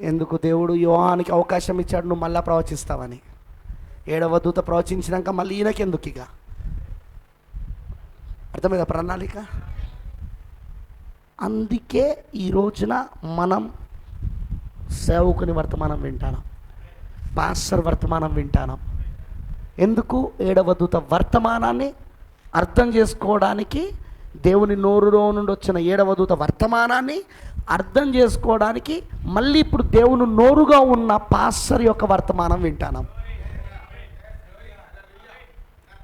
ఎందుకు దేవుడు యోహానికి అవకాశం ఇచ్చాడు నువ్వు మళ్ళా ప్రవచిస్తావని. ఏడవ దూత ప్రవచించినాక మళ్ళీ ఈయనకెందుకు ఇక? అర్థమైందా ప్రణాళిక? అందుకే ఈ రోజున మనం సేవకుని వర్తమానం వింటాను పాస్టర్ వర్తమానం వింటాను. ఎందుకు? ఏడవ దూత వర్తమానాన్ని అర్థం చేసుకోవడానికి దేవుని నోరులో నుండి వచ్చిన ఏడవ దూత వర్తమానాన్ని అర్థం చేసుకోవడానికి మళ్ళీ ఇప్పుడు దేవుని నోరుగా ఉన్న పాస్టర్ యొక్క వర్తమానం వింటాను.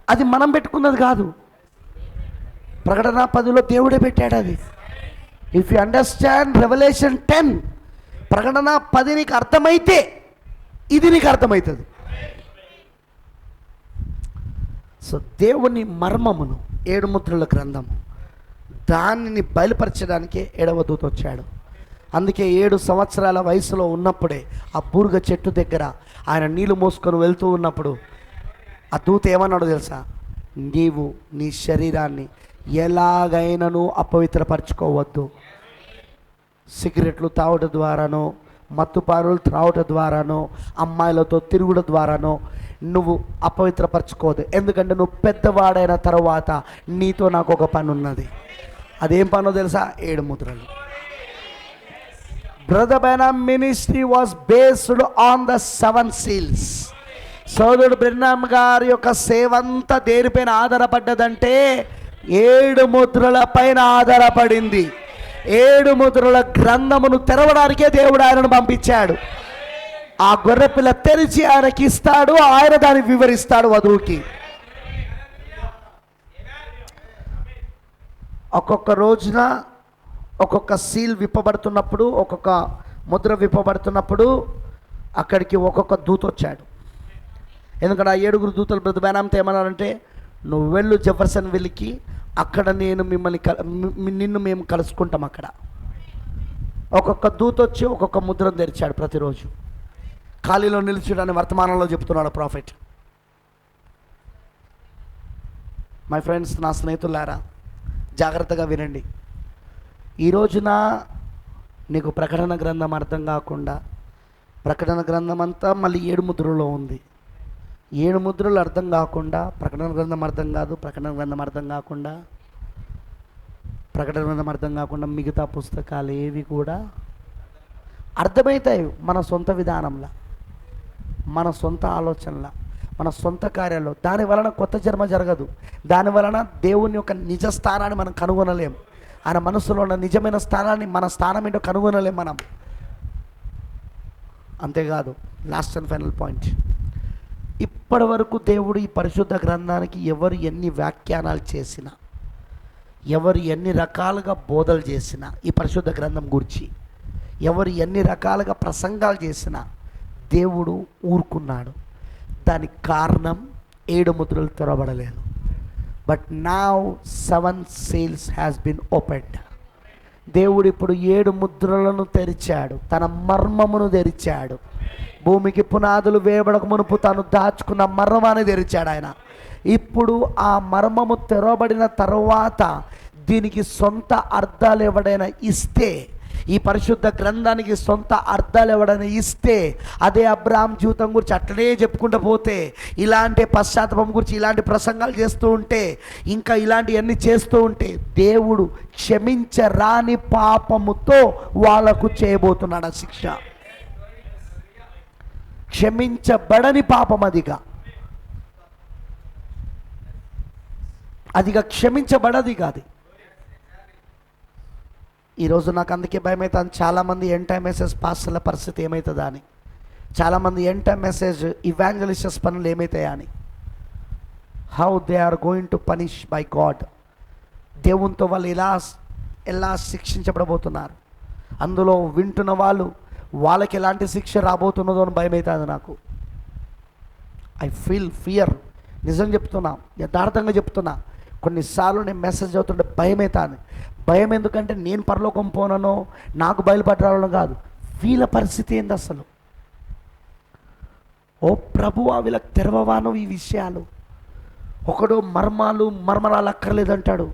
అది మనం పెట్టుకున్నది కాదు. ప్రకటన పదిలో దేవుడే పెట్టాడు అది. If you understand revolution ten ప్రకటన పది నీకు అర్థమైతే ఇది నీకు అర్థమవుతుంది సో దేవుని మర్మమును ఏడు ముద్రల గ్రంథము దానిని బయలుపరచడానికే ఏడవ దూత వచ్చాడు. అందుకే ఏడు సంవత్సరాల వయసులో ఉన్నప్పుడే ఆ బూరుగ చెట్టు దగ్గర ఆయన నీళ్ళు మోసుకొని వెళ్తూ ఉన్నప్పుడు ఆ దూత ఏమన్నాడో తెలుసా? నీవు నీ శరీరాన్ని ఎలాగైనాను అపవిత్రపరచుకోవద్దు. సిగరెట్లు తాగడం ద్వారానో మత్తుపారులు త్రావటం ద్వారానో అమ్మాయిలతో తిరుగుడు ద్వారానో నువ్వు అపవిత్రపరచుకోవద్దు. ఎందుకంటే నువ్వు పెద్దవాడైన తర్వాత నీతో నాకు ఒక పని ఉన్నది అదేం పనో తెలుసా? ఏడు ముద్రలు. Brother ministry was based on the seven seals సోదరుడు బ్రిన్నామ్ గారి యొక్క సేవ అంతా దేనిపైన ఆధారపడ్డదంటే ఏడు ముద్రల పైన ఆధారపడింది. ఏడు ముద్రల గ్రంథమును తెరవడానికే దేవుడు ఆయనను పంపించాడు. ఆ గొర్రెపిల్ల తెరిచి ఆయనకి ఇస్తాడు ఆయన దాన్ని వివరిస్తాడు వధువుకి. ఒక్కొక్క రోజున ఒక్కొక్క సీల్ విప్పబడుతున్నప్పుడు ఒక్కొక్క ముద్ర విప్పబడుతున్నప్పుడు అక్కడికి ఒక్కొక్క దూత వచ్చాడు. ఎందుకంటే ఆ ఏడుగురు దూతలు బ్రతిబేనాంతో ఏమన్నారంటే నువ్వు వెళ్ళు జెఫర్సన్ వెళ్ళికి అక్కడ నేను మిమ్మల్ని కల నిన్ను మేము కలుసుకుంటాం అక్కడ. ఒక్కొక్క దూత వచ్చి ఒక్కొక్క ముద్రను తెరిచాడు ప్రతిరోజు. ఖాళీలో నిలిచాడని వర్తమానంలో చెప్తున్నాడు ప్రాఫిట్ మై ఫ్రెండ్స్ నా స్నేహితులారా జాగ్రత్తగా వినండి. ఈ రోజున నీకు ప్రకటన గ్రంథం అర్థం కాకుండా ప్రకటన గ్రంథం అంతా మళ్ళీ ఏడు ముద్రలో ఉంది. ఏడు ముద్రలు అర్థం కాకుండా ప్రకటన గ్రంథం అర్థం కాదు ప్రకటన గ్రంథం అర్థం కాకుండా ప్రకటన గ్రంథం అర్థం కాకుండా మిగతా పుస్తకాలు ఏవి కూడా అర్థమవుతాయి మన సొంత విధానంలో మన సొంత ఆలోచనల మన సొంత కార్యాల్లో. దాని వలన కొత్త జన్మ జరగదు. దాని వలన దేవుని యొక్క నిజ స్థానాన్ని మనం కనుగొనలేం ఆయన మనసులో ఉన్న నిజమైన స్థానాన్ని మన స్థానం ఏంటో కనుగొనలేం మనం. అంతేకాదు లాస్ట్ అండ్ ఫైనల్ పాయింట్ ఇప్పటి వరకు దేవుడు ఈ పరిశుద్ధ గ్రంథానికి ఎవరు ఎన్ని వ్యాఖ్యానాలు చేసినా ఎవరు ఎన్ని రకాలుగా బోధలు చేసినా ఈ పరిశుద్ధ గ్రంథం గురించి ఎవరు ఎన్ని రకాలుగా ప్రసంగాలు చేసినా దేవుడు ఊరుకున్నాడు. దానికి కారణం ఏడు ముద్రలు తెరవబడలేదు but now seven seals has been opened దేవుడు ఇప్పుడు ఏడు ముద్రలను తెరిచాడు. తన మర్మమును తెరిచాడు. భూమికి పునాదులు వేయబడక మునుపు తాను దాచుకున్న మర్మాన్ని తెరిచాడు ఆయన. ఇప్పుడు ఆ మర్మము తెరవబడిన తర్వాత దీనికి సొంత అర్థాలు ఎవడైనా ఇస్తే ఈ పరిశుద్ధ గ్రంథానికి సొంత అర్థాలు ఎవడని ఇస్తే అదే అబ్రాహం జీవితం గురించి అట్లనే చెప్పుకుంటూ పోతే ఇలాంటి పశ్చాత్తాపం గురించి ఇలాంటి ప్రసంగాలు చేస్తూ ఉంటే ఇంకా ఇలాంటివన్నీ చేస్తూ ఉంటే దేవుడు క్షమించరాని పాపముతో వాళ్ళకు చేయబోతున్నాడు ఆ శిక్ష. క్షమించబడని పాపం అదిగా. అదిగా క్షమించబడది కాదు ఈరోజు నాకు అందుకే భయం అవుతుంది చాలామంది ఎంటై మెసేజ్ పాస్టర్ల పరిస్థితి ఏమవుతుందా అని. చాలామంది ఎంటై మెసేజ్ ఇవాంజలిస్టస్ పనులు ఏమవుతాయా అని. How they are going to punish by God దేవునితో వాళ్ళు ఇలా ఎలా శిక్షించబడబోతున్నారు. అందులో వింటున్న వాళ్ళు వాళ్ళకి ఎలాంటి శిక్ష రాబోతున్నదో అని భయం అవుతుంది నాకు. ఐ ఫీల్ ఫియర్ నిజం చెప్తున్నా యథార్థంగా చెప్తున్నా. కొన్నిసార్లు నేను మెసేజ్ అవుతుంటే భయమైతాను. భయం ఎందుకంటే నేను పరలోకం పోనను నాకు బయలుపడాలను కాదు. వీళ్ళ పరిస్థితి ఏంది అసలు? ఓ ప్రభు వీళ్ళకి తెరవవాను ఈ విషయాలు? ఒకడు మర్మాలు మర్మరాలు అక్కర్లేదంటాడు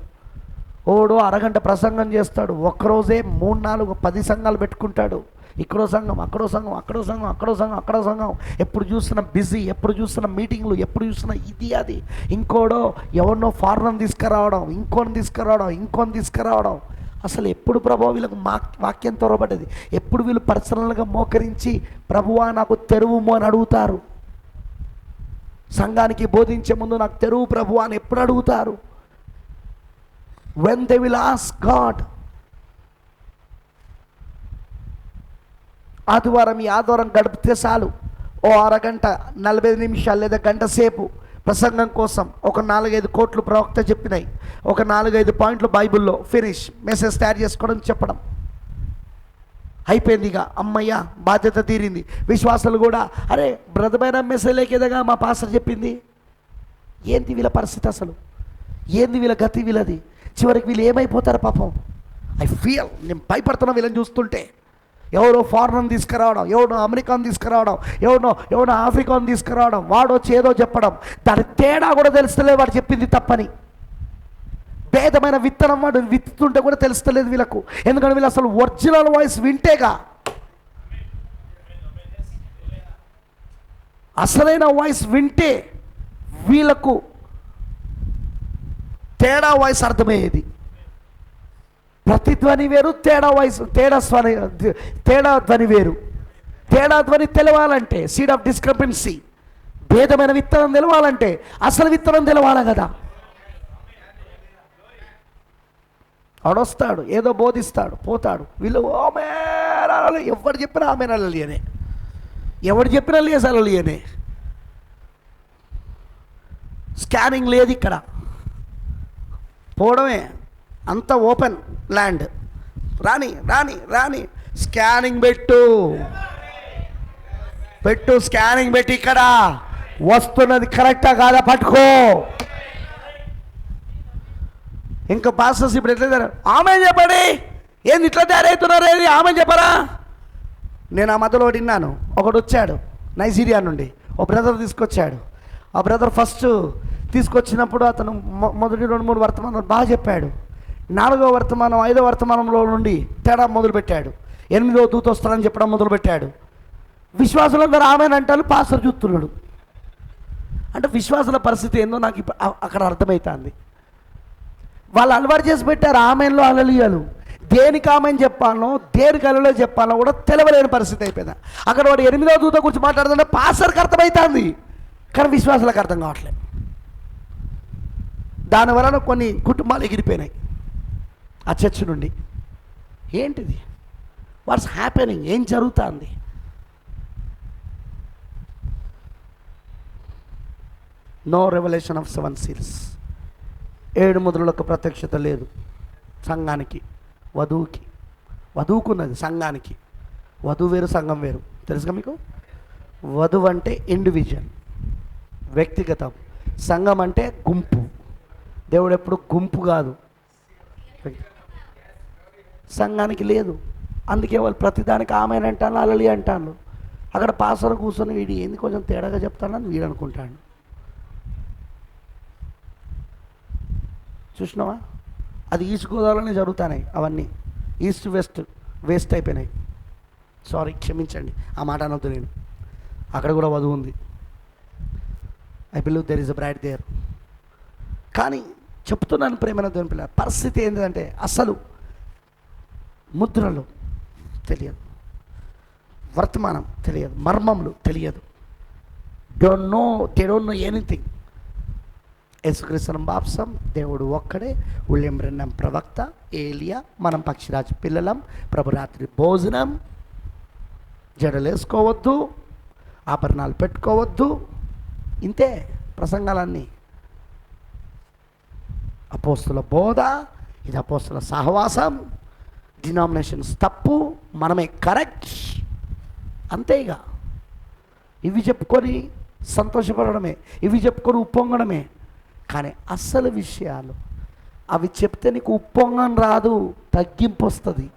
ఓడో అరగంట ప్రసంగం చేస్తాడు. ఒక్కరోజే మూడు నాలుగు పది సంఘాలు పెట్టుకుంటాడు. ఇక్కడో సంఘం అక్కడో సంఘం అక్కడో సంఘం అక్కడో సంఘం అక్కడో సంఘం. ఎప్పుడు చూస్తున్న బిజీ ఎప్పుడు చూస్తున్న మీటింగ్లు ఎప్పుడు చూస్తున్న ఇది అది. ఇంకోడో ఎవరినో ఫారెన్ తీసుకురావడం ఇంకోని తీసుకురావడం ఇంకోని తీసుకురావడం. అసలు ఎప్పుడు ప్రభు వీళ్ళకు మా వాక్యం త్వరపడ్డది ఎప్పుడు వీళ్ళు పర్సనల్గా మోకరించి ప్రభువా నాకు తెరువుము అని అడుగుతారు? సంఘానికి బోధించే ముందు నాకు తెరువు ప్రభు అని ఎప్పుడు అడుగుతారు? When they will ask God ఆదివారం ఈ ఆదివారం గడిపితే చాలు. ఓ అరగంట నలభై నిమిషాలు లేదా గంట సేపు ప్రసంగం కోసం ఒక నాలుగైదు కోట్లు ప్రవక్త చెప్పినాయి. ఒక నాలుగైదు పాయింట్లు బైబిల్లో ఫినిష్ మెసేజ్ తయారు చేసుకోవడం చెప్పడం. అయిపోయింది ఇక. అమ్మయ్య బాధ్యత తీరింది. విశ్వాసాలు కూడా అరే బ్రతమైన మెసేజ్ మెసేజ్లేకేదగా మా పాస్టర్ చెప్పింది? ఏంది వీళ్ళ పరిస్థితి అసలు? ఏంది వీళ్ళ గతి వీళ్ళది? చివరికి వీళ్ళు ఏమైపోతారు పాపం? ఐ ఫీల్ నేను భయపడుతున్నా వీళ్ళని చూస్తుంటే. ఎవరో ఫారెన్ తీసుకురావడం ఎవడో అమెరికాను తీసుకురావడం ఎవడో ఎవడో ఆఫ్రికాను తీసుకురావడం వాడు వచ్చి ఏదో చెప్పడం. దాని తేడా కూడా తెలుస్తలేదు వాడు చెప్పింది తప్పని. భేదమైన విత్తనం వాడు విత్తుతుంటే కూడా తెలుస్తలేదు వీళ్ళకు. ఎందుకంటే వీళ్ళు అసలు ఒరిజినల్ వాయిస్ వింటేగా. అసలైన వాయిస్ వింటే వీళ్ళకు తేడా వాయిస్ అర్థమయ్యేది. ప్రతిధ్వని వేరు తేడా వాయిస్ తేడా స్వని తేడా ధ్వని వేరు. తేడా ధ్వని తెలవాలంటే సీడ్ ఆఫ్ డిస్క్రపెన్సీ భేదమైన విత్తనం తెలవాలంటే అసలు విత్తనం తెలవాలి కదా? ఆడొస్తాడు ఏదో బోధిస్తాడు పోతాడు. వీళ్ళు ఆమె ఎవరు చెప్పినా ఆమె అనే ఎవడు చెప్పినా లేసాలి అనే స్కానింగ్ లేదు ఇక్కడ. పోవడమే. అంత ఓపెన్ ల్యాండ్. రాని రాని రాని స్కానింగ్ పెట్టు. పెట్టు స్కానింగ్ పెట్టి ఇక్కడ. వస్తున్నది కరెక్టా కాదా పట్టుకో. ఇంకా పాస్టర్స్ ఇప్పుడు ఎట్లా ఆమె చెప్పండి? ఏంది ఇట్లా తయారవుతున్నారు ఏది? ఆమె చెప్పరా నేను ఆ మధ్యలో ఒకటి విన్నాను. ఒకడు వచ్చాడు నైజీరియా నుండి. ఓ బ్రదర్ తీసుకొచ్చాడు. ఆ బ్రదర్ ఫస్ట్ తీసుకొచ్చినప్పుడు అతను మొదటి రెండు మూడు వర్తమానాలు బాగా చెప్పాడు. నాలుగో వర్తమానం ఐదో వర్తమానంలో నుండి తేడా మొదలుపెట్టాడు. ఎనిమిదో దూత వస్తానని చెప్పడం మొదలుపెట్టాడు. విశ్వాసులందరూ ఆమెనంటారు పాస్టర్ చూస్తున్నాడు. అంటే విశ్వాసుల పరిస్థితి ఏందో నాకు అక్కడ అర్థమవుతుంది వాళ్ళు అలవాటు చేసి పెట్టారు ఆమెన్లో అలలియలు దేనికి ఆమెను చెప్పాలో దేనికి అలలో చెప్పాలో కూడా తెలవలేని పరిస్థితి అయిపోయింది. అక్కడ వాడు ఎనిమిదో దూత గురించి మాట్లాడుతుంటే పాసర్కి అర్థమవుతుంది కానీ విశ్వాసాలకు అర్థం కావట్లేదు. దాని వలన కొన్ని కుటుంబాలు ఎగిరిపోయినాయి. ఆ చర్చ్ నుండి. ఏంటిది? What's happening? ఏం జరుగుతుంది? No revolution of seven seals. ఏడు ముద్రలకు ప్రత్యక్షత లేదు. సంఘానికి. వధువుకి. వధువుకున్నది సంఘానికి. వధువు వేరు సంఘం వేరు. తెలుసుగా మీకు? వధువు అంటే ఇండివిజువల్ వ్యక్తిగతం. సంఘం అంటే గుంపు. దేవుడు ఎప్పుడు గుంపు కాదు. సంఘానికి లేదు. అందుకే వాళ్ళు ప్రతిదానికి ఆమె అంటాను అలలి అంటాను. అక్కడ పాసర కూర్చొని వీడి ఏంది కొంచెం తేడాగా చెప్తానని వీడు అనుకుంటాడు. చూసినావా? అది ఈస్ట్ గోదావరిలోనే జరుగుతున్నాయి అవన్నీ. ఈస్ట్ వెస్ట్ వేస్ట్ అయిపోయినాయి. సారీ క్షమించండి. ఆ మాట అనొద్దు నేను. అక్కడ కూడా వధువు ఉంది. I believe there is a bride there కానీ చెప్తున్నాను ప్రేమైన దేవుని పిల్ల పరిస్థితి ఏంటంటే అసలు ముద్రలు తెలియదు. వర్తమానం తెలియదు. మర్మములు తెలియదు. Don't know they don't know anything యేసుక్రీస్తునం బాప్సం దేవుడు ఒక్కడే. ఉళ్ళెం రెండం ప్రవక్త ఏలియా మనం పక్షిరాజు పిల్లలం ప్రభురాత్రి భోజనం. జడలు వేసుకోవద్దు ఆభరణాలు పెట్టుకోవద్దు. ఇంతే ప్రసంగాలన్నీ. అపోస్తుల బోధ ఇది అపోస్తుల సహవాసం డినామినేషన్స్ తప్పు మనమే కరెక్ట్ అంతే ఇక. ఇవి చెప్పుకొని సంతోషపడడమే ఇవి చెప్పుకొని ఉప్పొంగడమే. కానీ అస్సలు విషయాలు అవి చెప్తే నీకు ఉప్పొంగం రాదు తగ్గింపు వస్తుంది.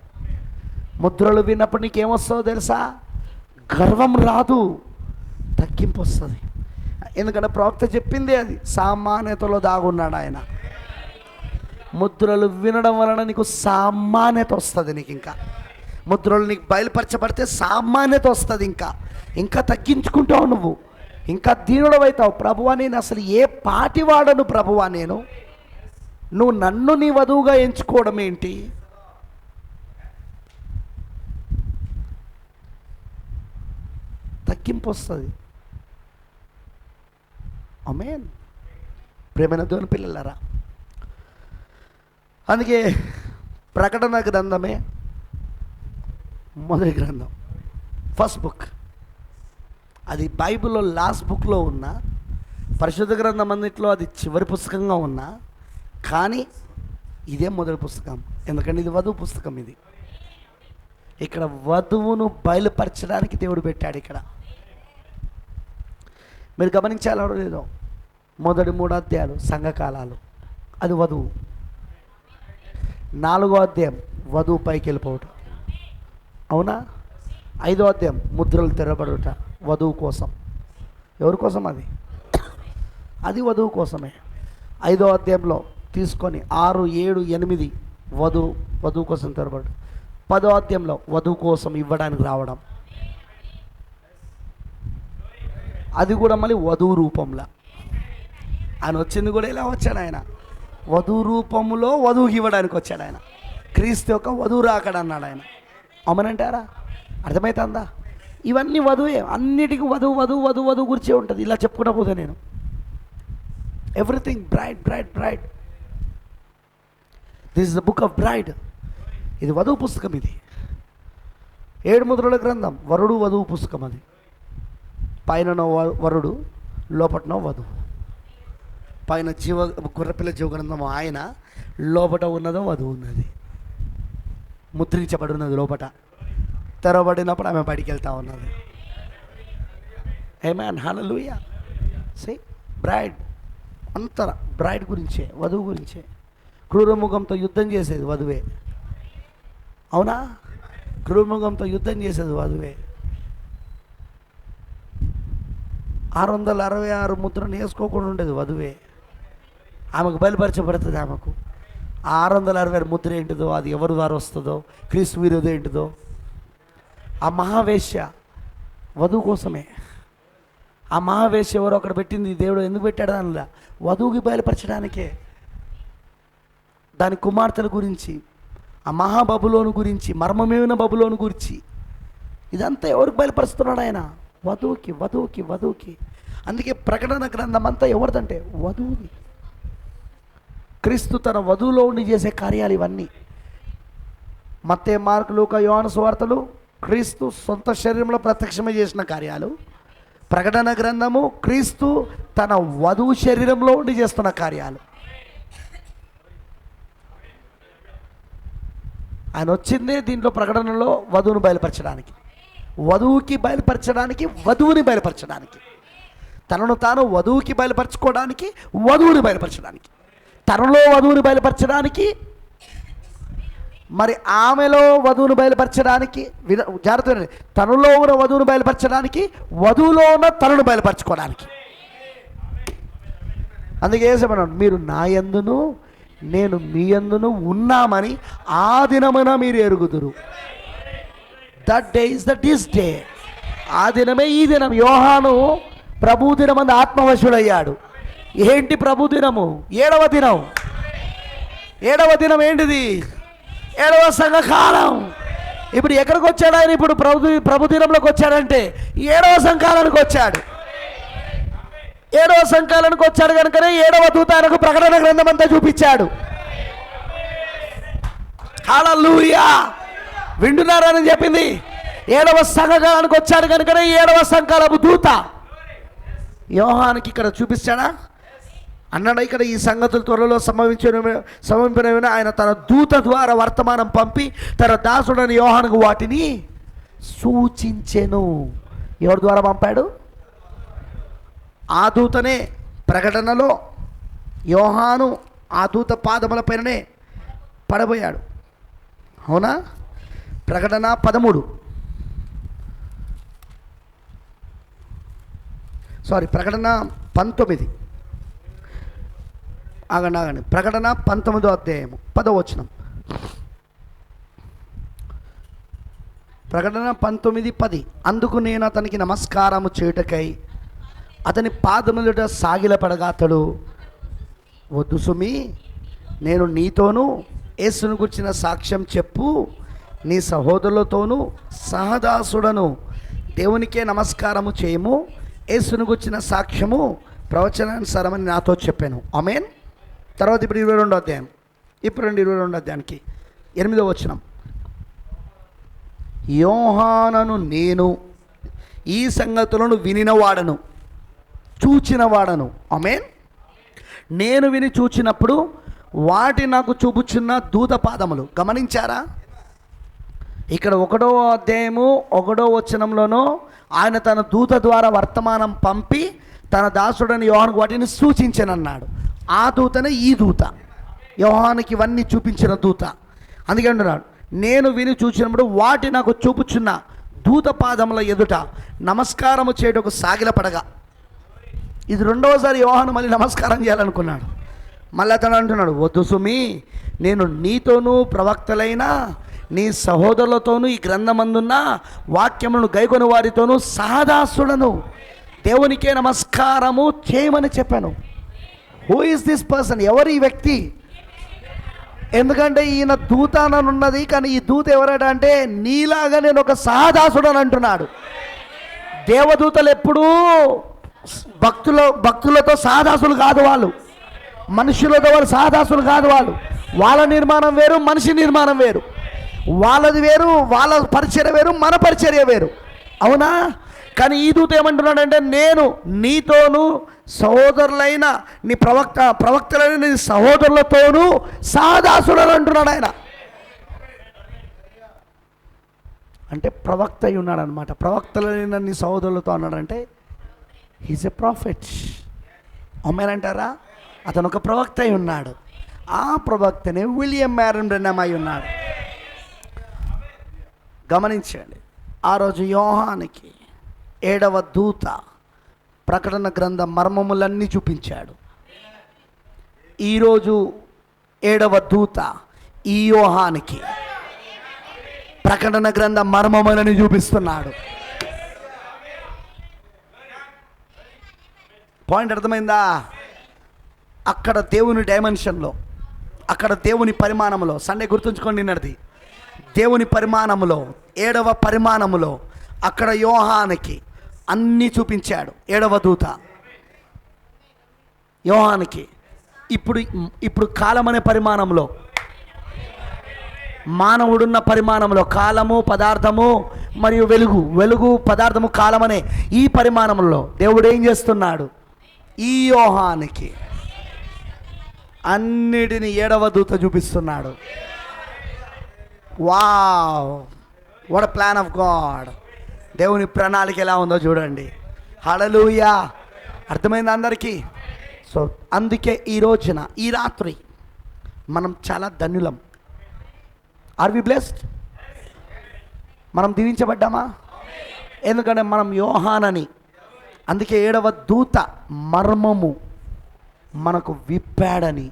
ముద్రలు విన్నప్పుడు నీకేమొస్తుందో తెలుసా? గర్వం రాదు తగ్గింపు వస్తుంది. ఎందుకంటే ప్రవక్త చెప్పింది అది సామాన్యతలో దాగున్నాడు ఆయన. ముద్రలు వినడం వలన నీకు సామాన్యత వస్తుంది నీకు ఇంకా. ముద్రలు నీకు బయలుపరచబడితే సామాన్యత వస్తుంది ఇంకా. ఇంకా తగ్గించుకుంటావు నువ్వు. ఇంకా దీనుడవైతావు. ప్రభువా నేను అసలు ఏ పాటి వాడను ప్రభువా నేను? నువ్వు నన్ను నీ వధువుగా ఎంచుకోవడం ఏంటి? తగ్గింపు వస్తుంది. అమేన్ ప్రేమైన దేవుని పిల్లలరా అందుకే ప్రకటన గ్రంథమే మొదటి గ్రంథం. ఫస్ట్ బుక్ అది బైబిల్లో లాస్ట్ బుక్లో ఉన్న పరిశుద్ధ గ్రంథం అన్నింటిలో అది చివరి పుస్తకంగా ఉన్నా కానీ ఇదే మొదటి పుస్తకం. ఎందుకంటే ఇది వధువు పుస్తకం ఇది. ఇక్కడ వధువును బయలుపరచడానికి దేవుడు పెట్టాడు ఇక్కడ. మీరు గమనించాలో లేదో మొదటి మూడు అధ్యాయాలు సంఘకాలాలు. అది వధువు. నాలుగో అధ్యాయం వధువు పైకి వెళ్ళిపోవటం. అవునా? ఐదో అధ్యాయం ముద్రలు తెరబడుట వధువు కోసం. ఎవరి కోసం అది? అది వధువు కోసమే. ఐదో అధ్యాయంలో తీసుకొని ఆరు ఏడు ఎనిమిది వధువు వధువు కోసం తెరబడు. పదో అధ్యాయంలో వధువు కోసం ఇవ్వడానికి రావడం. అది కూడా మళ్ళీ వధువు రూపంలో. ఆయన వచ్చింది కూడా ఇలా వచ్చాడు ఆయన. వధువు రూపంలో వధువుకి ఇవ్వడానికి వచ్చాడు ఆయన. క్రీస్తు యొక్క వధువు రాకడ అన్నాడు ఆయన. అమ్మనంటారా అర్థమవుతుందా ఇవన్నీ వధువే. అన్నిటికీ వధువు వధువు వధువు వధువు గురించే ఉంటుంది. ఇలా చెప్పుకుంటా పోతే నేను. Everything bride bride bride this is the book of bride ఇది వధువు పుస్తకం ఇది. ఏడు ముద్రల గ్రంథం. వరుడు వధువు పుస్తకం అది. పైన వరుడు లోపట్నో వధువు. పైన జీవ గుర్రపిల్ల జీవ ఆయన లోపట ఉన్నదో వధువు ఉన్నది. ముద్రించబడి ఉన్నది లోపట. తెరవబడినప్పుడు ఆమె బయటికి వెళ్తా ఉన్నది. ఏమాన్ హలలుయ సే బ్రైడ్ అంతర బ్రైడ్ గురించే వధువు గురించే. క్రూరముఖంతో యుద్ధం చేసేది వధువే. అవునా? క్రూరముఖంతో యుద్ధం చేసేది వధువే. ఆరు వందల అరవై ఆరు ముద్రను వేసుకోకుండా ఉండేది వధువే. ఆమెకు బయలుపరచబడుతుంది ఆమెకు. ఆ ఆరు వందల అరవై ఆరు ముద్ర ఏంటిదో అది ఎవరి ద్వారా వస్తుందో క్రీస్తు వీరుది ఏంటిదో. ఆ మహావేశ్య వధువు కోసమే. ఆ మహావేశ్య ఎవరో అక్కడ పెట్టింది దేవుడు ఎందుకు పెట్టాడు దానిలా? వధువుకి బయలుపరచడానికే. దాని కుమార్తెల గురించి ఆ మహాబబులోను గురించి మర్మమేమిన బబులోను గురించి. ఇదంతా ఎవరికి బయలుపరుస్తున్నాడు ఆయన? వధువుకి వధువుకి వధువుకి. అందుకే ప్రకటన గ్రంథం అంతా ఎవరిదంటే వధువుది. క్రీస్తు తన వధువులో ఉండి చేసే కార్యాలు ఇవన్నీ. మత్తే మార్కులు ఒక యోహాను సువార్తలు క్రీస్తు సొంత శరీరంలో ప్రత్యక్షమే చేసిన కార్యాలు. ప్రకటన గ్రంథము క్రీస్తు తన వధువు శరీరంలో ఉండి చేస్తున్న కార్యాలు. ఆయన వచ్చిందే దీంట్లో ప్రకటనలో వధువును బయలుపరచడానికి. వధువుకి బయలుపరచడానికి వధువుని బయలుపరచడానికి. తనను తాను వధువుకి బయలుపరచుకోవడానికి వధువుని బయలుపరచడానికి. తనలో వధువుని బయలుపరచడానికి మరి ఆమెలో వధువును బయలుపరచడానికి విన జాగ్రత్త తనలో ఉన్న వధువును బయలుపరచడానికి వధువులో ఉన్న తనను బయలుపరచుకోవడానికి. అందుకే ఏసమన్నాడు మీరు నా యందును నేను మీ ఎందును ఉన్నామని ఆ దినమున మీరు ఎరుగుదురు. That day is the is day ఆ దినమే ఈ దినం. యోహాను ప్రభు దినమంది ఆత్మవశుడయ్యాడు. ఏంటి ప్రభు దినము? ఏడవ దినం. ఏడవ దినం ఏంటిది? ఏడవ సంఘకాలం. ఇప్పుడు ఎక్కడికి వచ్చాడు ఆయన? ఇప్పుడు ప్రభు ప్రభు దినంలోకి వచ్చాడంటే ఏడవ సంఘాలానికి వచ్చాడు. ఏడవ సంఘాలానికి వచ్చాడు కనుకనే ఏడవ దూత ఆయనకు ప్రకటన గ్రంథం అంతా చూపించాడు. హల్లెలూయా. వింటున్నారని చెప్పింది? ఏడవ సంఘకాలానికి వచ్చాడు కనుకనే ఏడవ సంఘాలపు దూత. యోహానికి ఇక్కడ చూపిస్తాడా అన్నాడు ఇక్కడ ఈ సంగతులు త్వరలో సంభవించిన సంభవించిన ఆయన తన దూత ద్వారా వర్తమానం పంపి తన దాసుడని యోహానుకు వాటిని సూచించెను. ఎవరి ద్వారా పంపాడు? ఆ దూతనే ప్రకటనలో యోహాను ఆ దూత పాదముల పైననే పడబోయాడు. అవునా? ప్రకటన పదమూడు. సారీ ప్రకటన పంతొమ్మిది. ఆగండి ఆగండి. ప్రకటన పంతొమ్మిదో అధ్యాయము పదవచనం ప్రకటన పంతొమ్మిది పది. అందుకు నేను అతనికి నమస్కారము చేయుటకై అతని పాదములుట సాగిలపడగా అతడు వద్దు సుమి నేను నీతోనూ యేసును గుర్చిన సాక్ష్యం చెప్పు నీ సహోదరులతోనూ సహదాసుడను దేవునికే నమస్కారము చేయము యేసును గుర్చిన సాక్ష్యము ప్రవచనానుసారమని నాతో చెప్పాను. అమేన్ తర్వాత ఇప్పుడు ఇరవై రెండో అధ్యాయం. ఇప్పుడు రెండు ఇరవై రెండో అధ్యాయానికి. ఎనిమిదో వచనం. యోహానను నేను ఈ సంగతులను వినినవాడను చూచినవాడను. అమేన్ నేను విని చూచినప్పుడు వాటి నాకు చూపుచున్న దూత పాదములు. గమనించారా? ఇక్కడ ఒకటో అధ్యాయము ఒకటో వచనంలోనూ ఆయన తన దూత ద్వారా వర్తమానం పంపి తన దాసుడని యోహన్ వాటిని సూచించనన్నాడు. ఆ దూతనే ఈ దూత. యోహానికి ఇవన్నీ చూపించిన దూత. అందుకే అంటున్నాడు నేను విని చూసినప్పుడు వాటి నాకు చూపుచున్న దూత పాదముల ఎదుట నమస్కారము చేయటకు సాగిలపడగా. ఇది రెండవసారి యోహాను మళ్ళీ నమస్కారం చేయాలనుకున్నాడు. మళ్ళీ అతను అంటున్నాడు వద్దు సుమి నేను నీతోనూ ప్రవక్తలైన నీ సహోదరులతోనూ ఈ గ్రంథమందున్న వాక్యములను గైకొని వారితోనూ సహదాసుడను దేవునికే నమస్కారము చేయమని చెప్పాను. హూ ఇస్ దిస్ పర్సన్ ఎవరు ఈ వ్యక్తి? ఎందుకంటే ఈయన దూత ఉన్నది కానీ ఈ దూత ఎవరట అంటే నీలాగా నేను ఒక సహదాసుడు అని అంటున్నాడు. దేవదూతలు ఎప్పుడూ భక్తుల భక్తులతో సహదాసులు కాదు వాళ్ళు. మనుషులతో వాళ్ళు సహదాసులు కాదు వాళ్ళు. వాళ్ళ నిర్మాణం వేరు మనిషి నిర్మాణం వేరు. వాళ్ళది వేరు వాళ్ళ పరిచర్య వేరు మన పరిచర్య వేరు. అవునా? కానీ ఈ దూత ఏమంటున్నాడంటే నేను నీతోనూ సహోదరులైన నీ ప్రవక్త ప్రవక్తలైన నీ సహోదరులతోనూ సహదాసుడని అంటున్నాడు ఆయన. అంటే ప్రవక్త అయి ఉన్నాడు అనమాట ప్రవక్తలైన నీ సహోదరులతో అన్నాడంటే హీజ్ ఎ ప్రాఫిట్ అమ్మారంటారా? అతను ఒక ప్రవక్త అయి ఉన్నాడు. ఆ ప్రవక్తనే విలియం మ్యారన్ బ్రెన్నమ్ అయి ఉన్నాడు. గమనించండి. ఆ రోజు యోహానికి ఏడవ దూత ప్రకటన గ్రంథ మర్మములన్నీ చూపించాడు. ఈరోజు ఏడవ దూత ఈ యోహానికి ప్రకటన గ్రంథ మర్మములని చూపిస్తున్నాడు. పాయింట్ అర్థమైందా? అక్కడ దేవుని డైమెన్షన్లో అక్కడ దేవుని పరిమాణంలో సండే గుర్తుంచుకోండి నిన్నటిది. దేవుని పరిమాణములో ఏడవ పరిమాణములో అక్కడ యోహానికి అన్నీ చూపించాడు. ఏడవ దూత. యోహానికి. ఇప్పుడు ఇప్పుడు కాలం అనే పరిమాణంలో. మానవుడున్న పరిమాణంలో. కాలము పదార్థము మరియు వెలుగు. వెలుగు పదార్థము కాలమనే ఈ పరిమాణంలో. దేవుడు ఏం చేస్తున్నాడు? ఈ యోహానికి. అన్నిటిని ఏడవ దూత చూపిస్తున్నాడు. Wow! What plan of God దేవుని ప్రణాళిక ఎలా ఉందో చూడండి. హడలుయా అర్థమైంది అందరికీ? సో అందుకే ఈ రోజున ఈ రాత్రి మనం చాలా ధన్యులం. ఆర్ వి బ్లెస్డ్ మనం దీవించబడ్డామా? ఎందుకంటే మనం యోహానని అందుకే ఏడవ దూత మర్మము మనకు విప్పాడని.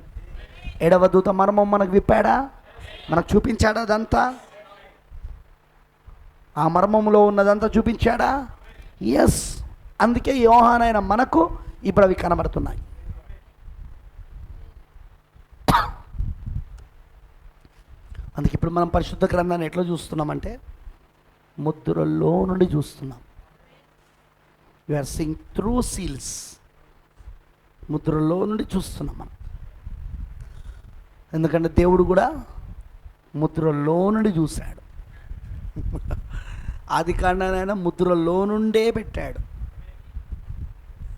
ఏడవ దూత మర్మం మనకు విప్పాడా? మనకు చూపించాడా అదంతా? ఆ మర్మంలో ఉన్నదంతా చూపించాడా? ఎస్ అందుకే యోహానైన మనకు ఇప్పుడు అవి కనబడుతున్నాయి. అందుకే ఇప్పుడు మనం పరిశుద్ధ గ్రంథాన్ని ఎట్లా చూస్తున్నామంటే ముద్రలో నుండి చూస్తున్నాం. ఆర్ సింగ్ త్రూ సీల్స్ ముద్రలో నుండి చూస్తున్నాం మనం. ఎందుకంటే దేవుడు కూడా ముద్రలో నుండి చూశాడు. ఆది కాండానైనా ముద్రలో నుండే పెట్టాడు.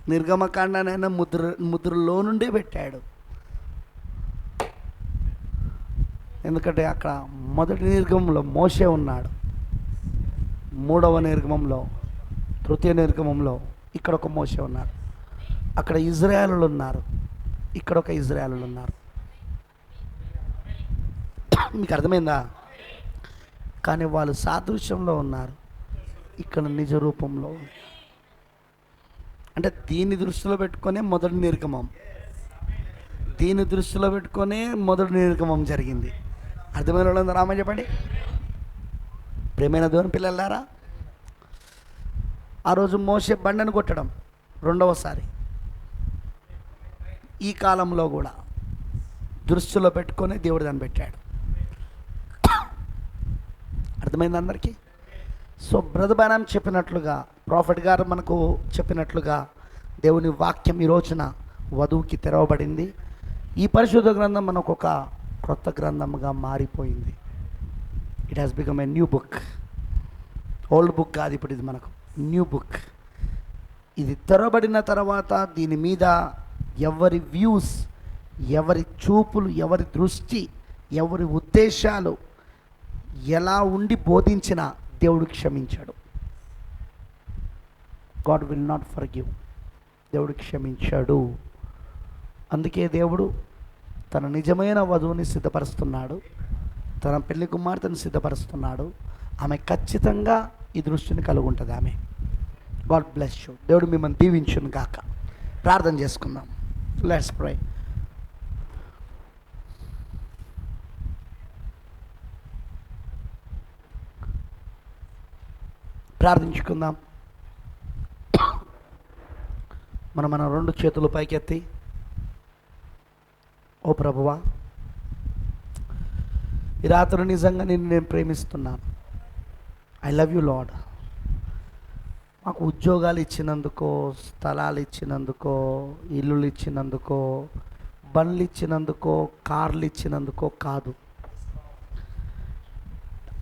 నిర్గమకాండనైనా ముద్ర ముద్రలో నుండే పెట్టాడు. ఎందుకంటే అక్కడ మొదటి నిర్గమంలో మోసే ఉన్నాడు. మూడవ నిర్గమంలో తృతీయ నిర్గమంలో ఇక్కడ ఒక మోసే ఉన్నాడు. అక్కడ ఇజ్రాయలు ఉన్నారు. ఇక్కడ ఒక ఇజ్రాయలు ఉన్నారు. మీకు అర్థమైందా? కానీ వాళ్ళు సాదృశ్యంలో ఉన్నారు. ఇక్కడ నిజ రూపంలో అంటే దీన్ని దృష్టిలో పెట్టుకొనే మొదటి నిర్గమం. దీన్ని దృష్టిలో పెట్టుకొనే మొదటి నిర్గమం జరిగింది. అర్థమైన వాళ్ళందరూ? రామని చెప్పండి. ప్రేమైన దూరం పిల్లలారా ఆ రోజు మోసే బండను కొట్టడం రెండవసారి. ఈ కాలంలో కూడా దృష్టిలో పెట్టుకొని దేవుడు దాన్ని పెట్టాడు. అర్థమైంది అందరికీ? సో బ్రదబానం చెప్పినట్లుగా ప్రాఫిట్ గారు మనకు చెప్పినట్లుగా దేవుని వాక్యం ఈ రోజున వధువుకి తెరవబడింది. ఈ పరిశుద్ధ గ్రంథం మనకు ఒక క్రొత్త గ్రంథంగా మారిపోయింది. It has become a new book old book కాదు ఇప్పుడు ఇది మనకు న్యూ బుక్ ఇది తెరవబడిన తర్వాత దీని మీద ఎవరి వ్యూస్ ఎవరి చూపులు ఎవరి దృష్టి ఎవరి ఉద్దేశాలు ఎలా ఉండి బోధించినా దేవుడు క్షమించాడు. God will not forgive దేవుడు క్షమించాడు. అందుకే దేవుడు తన నిజమైన వధువుని సిద్ధపరుస్తున్నాడు. తన పెళ్ళి కుమార్తెను సిద్ధపరుస్తున్నాడు. ఆమె ఖచ్చితంగా ఈ దృష్టిని కలిగి ఉంటుంది ఆమె. గాడ్ బ్లెస్ యూ దేవుడు మిమ్మల్ని దీవించును కాక ప్రార్థన చేసుకుందాం. లెట్స్ ప్రై ప్రార్థించుకుందాం. మనం మన రెండు చేతులు పైకెత్తి. ఓ ప్రభువా ఈ రాత్రి నిజంగా నిన్ను నేను ప్రేమిస్తున్నాను. ఐ లవ్ యూ లాడ్ మాకు ఉద్యోగాలు ఇచ్చినందుకో స్థలాలు ఇచ్చినందుకో ఇల్లులు ఇచ్చినందుకో బండ్లు ఇచ్చినందుకో కార్లు ఇచ్చినందుకో కాదు.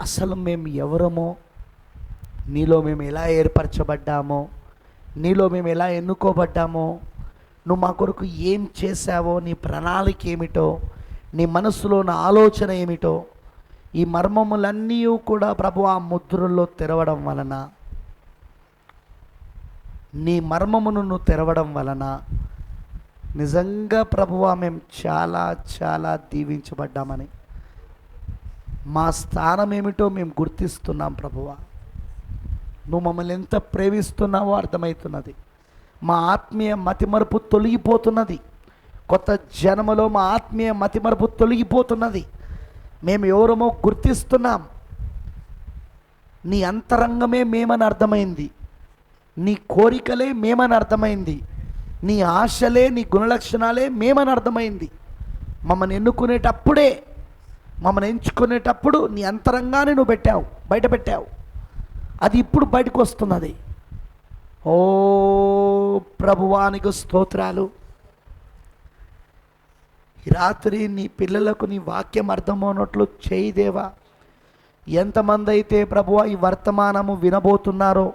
అసలు మేము ఎవరమో నీలో మేము ఎలా ఏర్పరచబడ్డామో నీలో మేము ఎలా ఎన్నుకోబడ్డామో నువ్వు మా కొరకు ఏం చేశావో నీ ప్రణాళిక ఏమిటో నీ మనసులో నా ఆలోచన ఏమిటో ఈ మర్మములన్నీ కూడా ప్రభు ఆ ముద్రల్లో తెరవడం వలన నీ మర్మమును నువ్వు తెరవడం వలన నిజంగా ప్రభువ మేము చాలా చాలా దీవించబడ్డామని. మా స్థానం ఏమిటో మేము గుర్తిస్తున్నాం ప్రభువా నువ్వు మమ్మల్ని ఎంత ప్రేమిస్తున్నావో అర్థమవుతున్నది. మా ఆత్మీయ మతిమరుపు తొలగిపోతున్నది. కొత్త జన్మలో మా ఆత్మీయ మతిమరుపు తొలగిపోతున్నది. మేము ఎవరమో గుర్తిస్తున్నాం. నీ అంతరంగమే మేమని అర్థమైంది. నీ కోరికలే మేమని అర్థమైంది. నీ ఆశలే నీ గుణలక్షణాలే మేమని అర్థమైంది. మమ్మల్ని ఎన్నుకునేటప్పుడే మమ్మల్ని ఎంచుకునేటప్పుడు నీ అంతరంగానే నువ్వు పెట్టావు బయట పెట్టావు అది ఇప్పుడు బయటకు వస్తున్నది. ఓ ప్రభువానికి స్తోత్రాలు. రాత్రి నీ పిల్లలకు నీ వాక్యం అర్థమవునట్లు చేయి దేవా. ఎంతమంది అయితే ప్రభువ ఈ వర్తమానము వినబోతున్నారో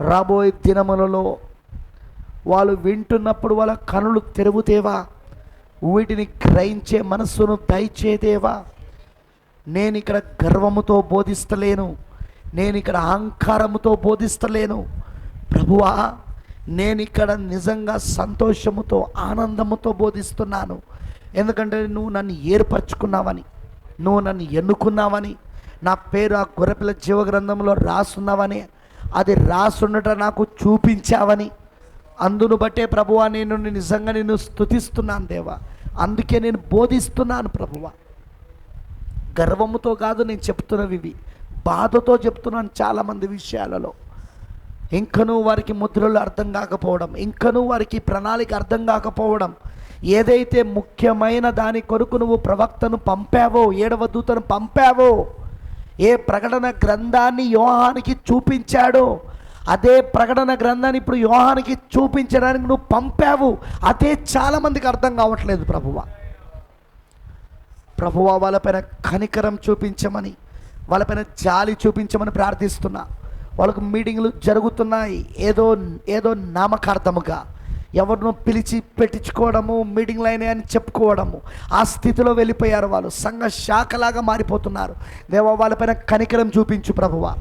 రాబోయే దినములలో వాళ్ళు వింటున్నప్పుడు వాళ్ళ కనులు తెరుగుతేవా వీటిని గ్రహించే మనస్సును దయచేదేవా నేను ఇక్కడ గర్వముతో బోధిస్తలేను. నేను ఇక్కడ అహంకారముతో బోధిస్తలేను. ప్రభువా నేను ఇక్కడ నిజంగా సంతోషముతో ఆనందముతో బోధిస్తున్నాను. ఎందుకంటే నువ్వు నన్ను ఏర్పరచుకున్నావని నువ్వు నన్ను ఎన్నుకున్నావని నా పేరు ఆ గొర్రెపిల్ల జీవ గ్రంథంలో రాసున్నావని అది రాసుండట నాకు చూపించావని అందును బట్టే ప్రభువా నేను నిజంగా నేను స్థుతిస్తున్నాను దేవా. అందుకే నేను బోధిస్తున్నాను ప్రభువా. గర్వముతో కాదు నేను చెప్తున్నవి ఇవి. బాధతో చెప్తున్నాను చాలామంది విషయాలలో. ఇంకనూ వారికి ముద్రలు అర్థం కాకపోవడం ఇంకనూ వారికి ప్రణాళిక అర్థం కాకపోవడం ఏదైతే ముఖ్యమైన దాని కొరకు నువ్వు ప్రవక్తను పంపావో ఏడవ దూతను పంపావో ఏ ప్రకటన గ్రంథాన్ని యోహానికి చూపించాడో అదే ప్రకటన గ్రంథాన్ని ఇప్పుడు యోహానికి చూపించడానికి నువ్వు పంపావు అదే చాలామందికి అర్థం కావట్లేదు ప్రభువ. ప్రభువ వాళ్ళపైన కనికరం చూపించమని వాళ్ళపైన జాలి చూపించమని ప్రార్థిస్తున్నా. వాళ్ళకు మీటింగ్లు జరుగుతున్నాయి. ఏదో ఏదో నామకార్థముగా. ఎవరినో పిలిచి పెట్టించుకోవడము మీటింగ్లు అయినాయి అని చెప్పుకోవడము. ఆ స్థితిలో వెళ్ళిపోయారు వాళ్ళు. సంఘ శాఖలాగా మారిపోతున్నారు. దేవా వాళ్ళపైన కనికరం చూపించు ప్రభువ.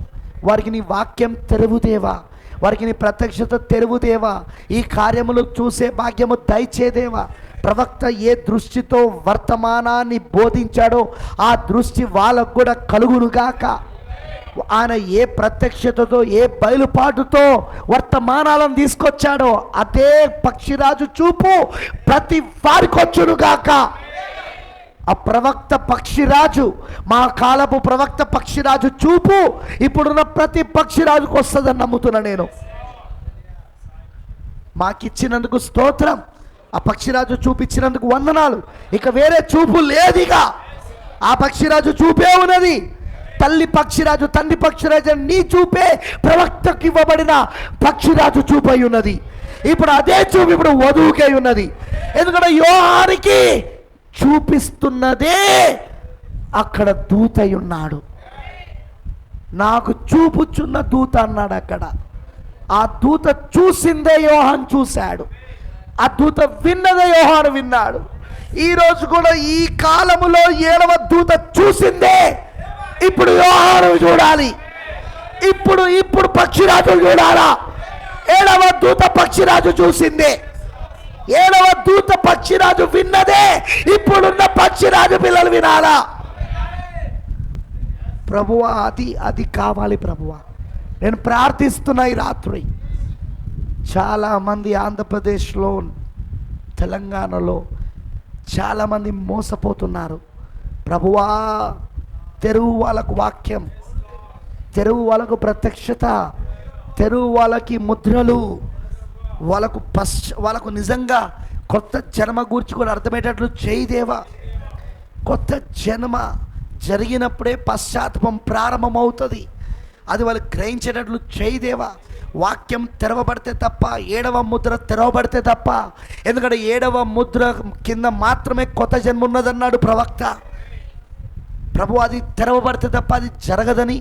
వారికి నీ వాక్యం తెరువుదేవా వారికి నీ ప్రత్యక్షత తెరువుదేవా ఈ కార్యములు చూసే భాగ్యము దయచేదేవా ప్రవక్త ఏ దృష్టితో వర్తమానాన్ని బోధించాడో ఆ దృష్టి వాళ్ళకు కూడా కలుగునుగాక ఆయన ఏ ప్రత్యక్షతతో ఏ బయలుపాటుతో వర్తమానాలను తీసుకొచ్చాడో అదే పక్షిరాజు చూపు ప్రతి వారికి వచ్చునుగాక ఆ ప్రవక్త పక్షిరాజు మా కాలపు ప్రవక్త పక్షిరాజు చూపు ఇప్పుడున్న ప్రతి పక్షిరాజుకు వస్తుందని నమ్ముతున్నా నేను. మాకిచ్చినందుకు స్తోత్రం. ఆ పక్షిరాజు చూపించినందుకు వందనాలు. ఇక వేరే చూపు లేదిగా. ఆ పక్షిరాజు చూపే ఉన్నది. తల్లి పక్షిరాజు తండ్రి పక్షిరాజు నీ చూపే ప్రవక్తకు ఇవ్వబడిన పక్షిరాజు చూపై ఉన్నది. ఇప్పుడు అదే చూపు ఇప్పుడు వధువుకై ఉన్నది. ఎందుకంటే యోహానికి చూపిస్తున్నదే అక్కడ దూతై ఉన్నాడు. నాకు చూపుచున్న దూత అన్నాడు అక్కడ. ఆ దూత చూసిందే యోహాన్ చూశాడు. ఆ దూత విన్నదే యోహాను విన్నాడు. ఈరోజు కూడా ఈ కాలములో ఏడవ దూత చూసిందే. ఇప్పుడు యోహాను చూడాలి. ఇప్పుడు ఇప్పుడు పక్షిరాజు చూడాలా? ఏడవ దూత పక్షిరాజు చూసిందే. ఏడవ దూత పక్షిరాజు విన్నదే. ఇప్పుడున్న పక్షిరాజు పిల్లలు వినాలా? ప్రభువా అది అది కావాలి ప్రభువా. నేను ప్రార్థిస్తున్నా ఈ రాత్రి చాలామంది ఆంధ్రప్రదేశ్లో తెలంగాణలో చాలామంది మోసపోతున్నారు. ప్రభువా తెరువు వాళ్ళకు వాక్యం తెరువు వాళ్ళకు ప్రత్యక్షత తెరువు వాళ్ళకి ముద్రలు వాళ్ళకు పశ్చ వాళ్ళకు నిజంగా కొత్త జన్మ గురించి కూడా అర్థమయ్యేటట్లు చేయిదేవా కొత్త జన్మ జరిగినప్పుడే పశ్చాత్తాపం ప్రారంభమవుతుంది. అది వాళ్ళు గ్రహించేటట్లు చేయదేవా వాక్యం తెరవబడితే తప్ప ఏడవ ముద్ర తెరవబడితే తప్ప. ఎందుకంటే ఏడవ ముద్ర కింద మాత్రమే కొత్త జన్మ ఉన్నదన్నాడు ప్రవక్త. ప్రభు అది తెరవబడితే తప్ప అది జరగదని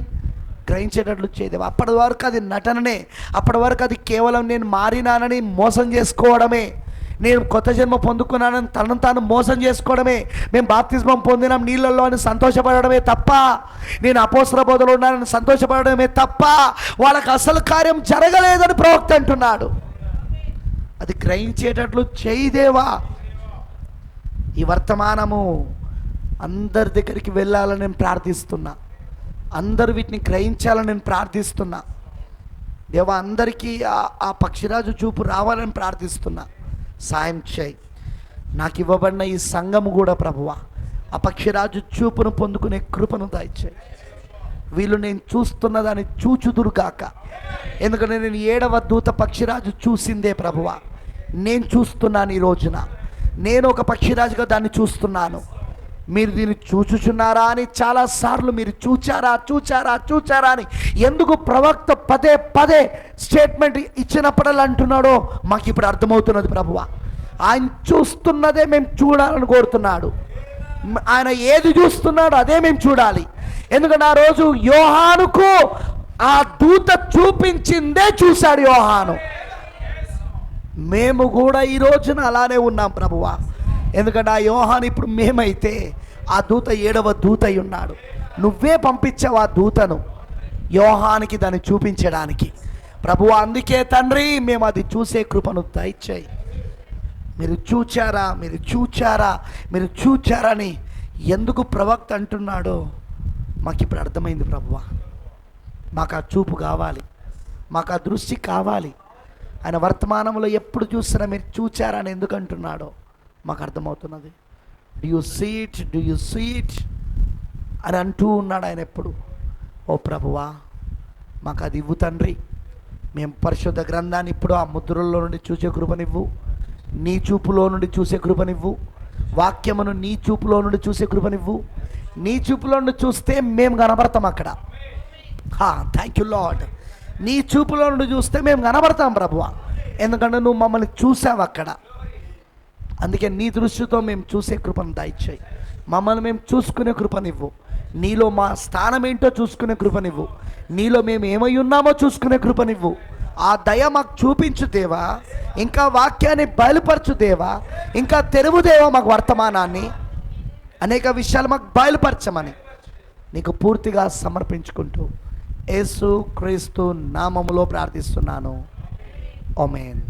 గ్రహించేటట్లు చేయదు అప్పటి వరకు అది నటననే. అప్పటి వరకు అది కేవలం నేను మారినానని మోసం చేసుకోవడమే. నేను కొత్త జన్మ పొందుకున్నానని తనను తాను మోసం చేసుకోవడమే. మేము బాప్తిజమం పొందినాం నీళ్ళల్లో అని సంతోషపడడమే తప్ప. నేను అపోసర బోధలు ఉన్నానని సంతోషపడడమే తప్ప. వాళ్ళకి అసలు కార్యం జరగలేదని ప్రవక్త అంటున్నాడు. అది గ్రహించేటట్లు చేయదేవా ఈ వర్తమానము అందరి దగ్గరికి వెళ్ళాలని నేను ప్రార్థిస్తున్నా. అందరు వీటిని గ్రహించాలని నేను ప్రార్థిస్తున్నా. దేవ అందరికీ ఆ- ఆ పక్షిరాజు చూపు రావాలని ప్రార్థిస్తున్నా. సాయం చేయి. నాకు ఇవ్వబడిన ఈ సంఘము కూడా ప్రభువ ఆ పక్షిరాజు చూపును పొందుకునే కృపను దయచేయి వీళ్ళు నేను చూస్తున్న దాన్ని చూచుదురు కాక ఎందుకంటే నేను ఏడవ దూత పక్షిరాజు చూసిందే ప్రభువ. నేను చూస్తున్నాను ఈ రోజున. నేను ఒక పక్షిరాజుగా దాన్ని చూస్తున్నాను. మీరు దీన్ని చూచుచున్నారా అని చాలాసార్లు మీరు చూచారా చూచారా చూచారా అని ఎందుకు ప్రవక్త పదే పదే స్టేట్మెంట్ ఇచ్చినప్పుడల్లా అంటున్నాడో మాకు ఇప్పుడు అర్థమవుతున్నది ప్రభువ. ఆయన చూస్తున్నదే మేము చూడాలని కోరుతున్నాడు. ఆయన ఏది చూస్తున్నాడో అదే మేము చూడాలి. ఎందుకంటే ఆ రోజు యోహానుకు ఆ దూత చూపించిందే చూశాడు యోహాను. మేము కూడా ఈ రోజున అలానే ఉన్నాం ప్రభువా. ఎందుకంటే ఆ యోహాన్ ఇప్పుడు మేమైతే ఆ దూత ఏడవ దూత అయి ఉన్నాడు. నువ్వే పంపించావు ఆ దూతను. యోహానికి దాన్ని చూపించడానికి. ప్రభు అందుకే తండ్రి మేము అది చూసే కృపను దయచేయి. మీరు చూచారా? మీరు చూచారా? మీరు చూచారని ఎందుకు ప్రవక్త అంటున్నాడో మాకు ఇప్పుడు అర్థమైంది ప్రభువా మాకు ఆ చూపు కావాలి. మాకు ఆ దృష్టి కావాలి. ఆయన వర్తమానంలో ఎప్పుడు చూసినా మీరు చూచారా అని ఎందుకు అంటున్నాడో. మాకు అర్థమవుతున్నది. Do you see it do you see it అని అంటూ ఉన్నాడు ఆయన ఎప్పుడు. ఓ ప్రభువా మాకు అది ఇవ్వు తండ్రి. మేము పరిశుద్ధ గ్రంథాన్ని ఇప్పుడు ఆ ముద్రల్లో నుండి చూసే కృపనివ్వు. నీ చూపులో నుండి చూసే కృపనివ్వు. వాక్యమును నీ చూపులో నుండి చూసే కృపనివ్వు. నీ చూపులో నుండి చూస్తే మేము కనబడతాం అక్కడ. థ్యాంక్ యూ లాడ్ నీ చూపులో నుండి చూస్తే మేము కనబడతాం ప్రభువా. ఎందుకంటే నువ్వు మమ్మల్ని చూసావు అక్కడ. అందుకే నీ దృష్టితో మేము చూసే కృపను దాయిచ్చాయి మమ్మల్ని మేము చూసుకునే కృపనివ్వు. నీలో మా స్థానం ఏంటో చూసుకునే కృపనివ్వు. నీలో మేము ఏమై ఉన్నామో చూసుకునే కృపనివ్వు. ఆ దయ మాకు చూపించు దేవా. ఇంకా వాక్యాన్ని బయలుపరచు దేవా. ఇంకా తెరువు దేవా మాకు వర్తమానాన్ని. అనేక విషయాలు మాకు బయలుపరచమని నీకు పూర్తిగా సమర్పించుకుంటూ యేసు క్రీస్తు నామములో ప్రార్థిస్తున్నాను. ఓమేన్